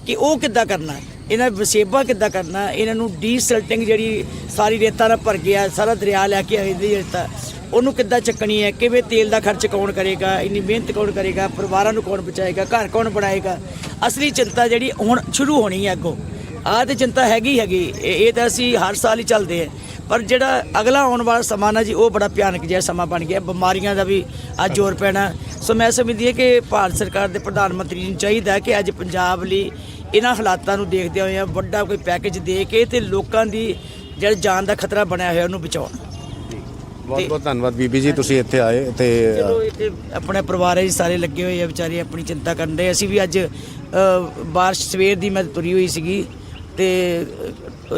ਕਿ ਉਹ ਕਿੱਦਾਂ ਕਰਨਾ? ਇਹਨਾਂ ਵਸੇਬਾ ਕਿੱਦਾਂ ਕਰਨਾ? ਇਹਨਾਂ ਨੂੰ ਡੀਸਲਟਿੰਗ ਜਿਹੜੀ ਸਾਰੀ ਰੇਤਾ ਨਾਲ ਭਰ ਗਿਆ, ਸਾਰਾ ਦਰਿਆ ਲੈ ਕੇ ਆਈ ਦੀ ਰੇਤਾ। ਉਹਨੂੰ ਕਿੱਦਾਂ ਚੱਕਣੀ ਹੈ? ਕਿਵੇਂ ਤੇਲ ਦਾ ਖਰਚ ਕੌਣ ਕਰੇਗਾ? ਇੰਨੀ ਮਿਹਨਤ ਕੌਣ ਕਰੇਗਾ? ਪਰਿਵਾਰਾਂ ਨੂੰ ਕੌਣ ਬਚਾਏਗਾ? ਘਰ ਕੌਣ ਬਣਾਏਗਾ? ਅਸਲੀ ਚਿੰਤਾ ਜਿਹੜੀ ਹੁਣ ਸ਼ੁਰੂ ਹੋਣੀ ਹੈ ਅੱਗੋਂ। ਆਹ ਤੇ ਚਿੰਤਾ ਹੈਗੀ ਹੈਗੀ। ਇਹ ਤਾਂ ਅਸੀਂ ਹਰ ਸਾਲ ਹੀ ਚੱਲਦੇ ਆ ਪਰ ਜਿਹੜਾ ਅਗਲਾ ਆਉਣ ਵਾਲਾ ਸਮਾਂ ਨਾ ਜੀ, ਉਹ ਬੜਾ ਭਿਆਨਕ ਜਿਹਾ ਸਮਾਂ ਬਣ ਗਿਆ। ਬਿਮਾਰੀਆਂ ਦਾ ਵੀ ਅੱਜ ਜ਼ੋਰ ਪੈਣਾ। ਸੋ ਮੈਂ ਸਮਝਦੀ ਹਾਂ ਕਿ ਭਾਰਤ ਸਰਕਾਰ ਦੇ ਪ੍ਰਧਾਨ ਮੰਤਰੀ ਨੂੰ ਚਾਹੀਦਾ ਕਿ ਅੱਜ ਪੰਜਾਬ ਲਈ ਇਹਨਾਂ ਹਾਲਾਤਾਂ ਨੂੰ ਦੇਖਦੇ ਹੋਏ ਵੱਡਾ ਕੋਈ ਪੈਕੇਜ ਦੇ ਕੇ ਤੇ ਲੋਕਾਂ ਦੀ ਜਿਹੜਾ ਜਾਨ ਦਾ ਖਤਰਾ ਬਣਿਆ ਹੋਇਆ ਉਹਨੂੰ ਬਚਾਉਣ। ਬਹੁਤ ਬਹੁਤ ਧੰਨਵਾਦ ਬੀਬੀ ਜੀ ਤੁਸੀਂ ਇੱਥੇ ਆਏ ਤੇ ਚਲੋ ਇੱਥੇ ਆਪਣੇ ਪਰਿਵਾਰ ਹੈ ਸਾਰੇ ਲੱਗੇ ਹੋਏ ਆ ਵਿਚਾਰੇ ਆਪਣੀ ਚਿੰਤਾ ਕਰਨ ਦੇ। ਅਸੀਂ ਵੀ ਅੱਜ ਬਾਰਿਸ਼ ਸਵੇਰ ਦੀ ਮੈਂ ਤੁਰੀ ਹੋਈ ਸੀਗੀ। ਤੇ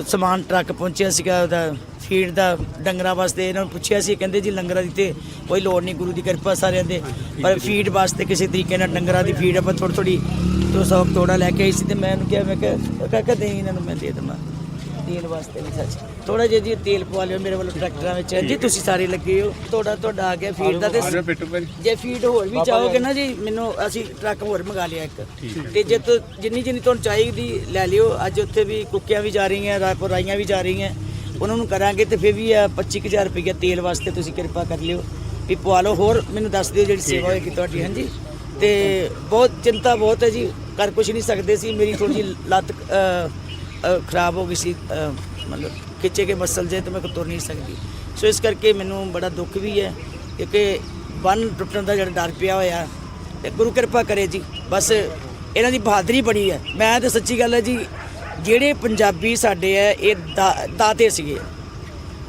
ਸਮਾਨ ਟਰੱਕ ਪਹੁੰਚਿਆ ਸੀਗਾ, ਉਹਦਾ ਫੀਡ ਦਾ ਡੰਗਰਾਂ ਵਾਸਤੇ ਇਹਨਾਂ ਨੂੰ ਪੁੱਛਿਆ ਸੀ, ਕਹਿੰਦੇ ਜੀ ਲੰਗਰਾਂ ਦੀ ਤੇ ਕੋਈ ਲੋੜ ਨਹੀਂ, ਗੁਰੂ ਦੀ ਕਿਰਪਾ ਸਾਰਿਆਂ ਦੇ ਪਰ ਫੀਡ ਵਾਸਤੇ ਕਿਸੇ ਤਰੀਕੇ ਨਾਲ ਡੰਗਰਾਂ ਦੀ ਫੀਡ ਆਪਾਂ ਥੋੜੀ ਥੋੜੀ ਤੋਂ ਸੌ ਤੋੜਾ ਲੈ ਕੇ ਆਈ ਸੀ ਤੇ ਮੈਂ ਉਹਨੂੰ ਕਿਹਾ, ਮੈਂ ਕਿਹਾ ਕਾਕਾ ਦੇ ਇਹਨਾਂ ਨੂੰ, ਮੈਂ ਦੇ ਦੇਵਾਂ। ਦੇਣ ਵਾਸਤੇ ਵੀ ਸੱਚ। ਥੋੜਾ ਜਿਹਾ ਜੀ ਤੇਲ ਪਵਾ ਲਿਓ ਮੇਰੇ ਵੱਲੋਂ ਟਰੈਕਟਰਾਂ ਵਿੱਚ। ਜੀ ਤੁਸੀਂ ਸਾਰੇ ਲੱਗੇ ਹੋ। ਤੁਹਾਡਾ ਤੁਹਾਡਾ ਆ ਗਿਆ ਫੀਡ ਦਾ ਤੇ ਜੇ ਫੀਡ ਹੋਰ ਵੀ ਚਾਹੋਗੇ ਨਾ ਜੀ ਮੈਨੂੰ ਅਸੀਂ ਟਰੱਕ ਹੋਰ ਮੰਗਾ ਲਿਆ ਇੱਕ। ਤੇ ਜੇ ਤੋ ਜਿੰਨੀ ਜਿੰਨੀ ਤੁਹਾਨੂੰ ਚਾਹੀਦੀ ਲੈ ਲਿਓ। ਅੱਜ ਉੱਥੇ ਵੀ ਕੁੱਕੀਆਂ ਵੀ ਜਾ ਰਹੀਆਂ ਰਾਏਪੁਰ ਰਾਈਆਂ ਵੀ ਜਾ ਰਹੀਆਂ। ਉਹਨਾਂ ਨੂੰ ਕਰਾਂਗੇ ਤੇ ਫਿਰ ਵੀ ਆ 25000 ਰੁਪਏ ਤੇਲ ਵਾਸਤੇ ਤੁਸੀਂ ਕਿਰਪਾ ਕਰ ਲਿਓ। ਵੀ ਪਵਾ ਲਓ। ਹੋਰ ਮੈਨੂੰ ਦੱਸ ਦਿਓ ਜਿਹੜੀ ਸੇਵਾ ਹੋਏਗੀ ਤੁਹਾਡੀ ਹਾਂਜੀ? ਤੇ ਬਹੁਤ ਚਿੰਤਾ ਬਹੁਤ ਹੈ ਜੀ। ਕਰ ਕੁਝ ਨਹੀਂ ਸਕਦੇ ਸੀ। ਮੇਰੀ ਥੋੜੀ ਜਿਹੀ ਲੱਤ ਖਰਾਬ ਹੋ ਗਈ ਸੀ ਮਤਲਬ ਖਿੱਚੇ ਕੇ ਮਸਲ ਜੇ ਤੇ ਮੈਂ ਤੁਰ ਨਹੀਂ ਸਕਦੀ। ਸੋ ਇਸ ਕਰਕੇ ਮੈਨੂੰ ਬੜਾ ਦੁੱਖ ਵੀ ਹੈ ਕਿਉਂਕਿ ਬੰਨ ਟੁੱਟਣ ਦਾ ਜਿਹੜਾ ਡਰ ਪਿਆ ਹੋਇਆ, ਤੇ ਗੁਰੂ ਕਿਰਪਾ ਕਰੇ ਜੀ। ਬਸ ਇਹਨਾਂ ਦੀ ਬਹਾਦਰੀ ਬੜੀ ਹੈ। ਮੈਂ ਤਾਂ ਸੱਚੀ ਗੱਲ ਹੈ ਜੀ, ਜਿਹੜੇ ਪੰਜਾਬੀ ਸਾਡੇ ਹੈ, ਇਹ ਦਾ- ਦਾਤੇ ਸੀਗੇ।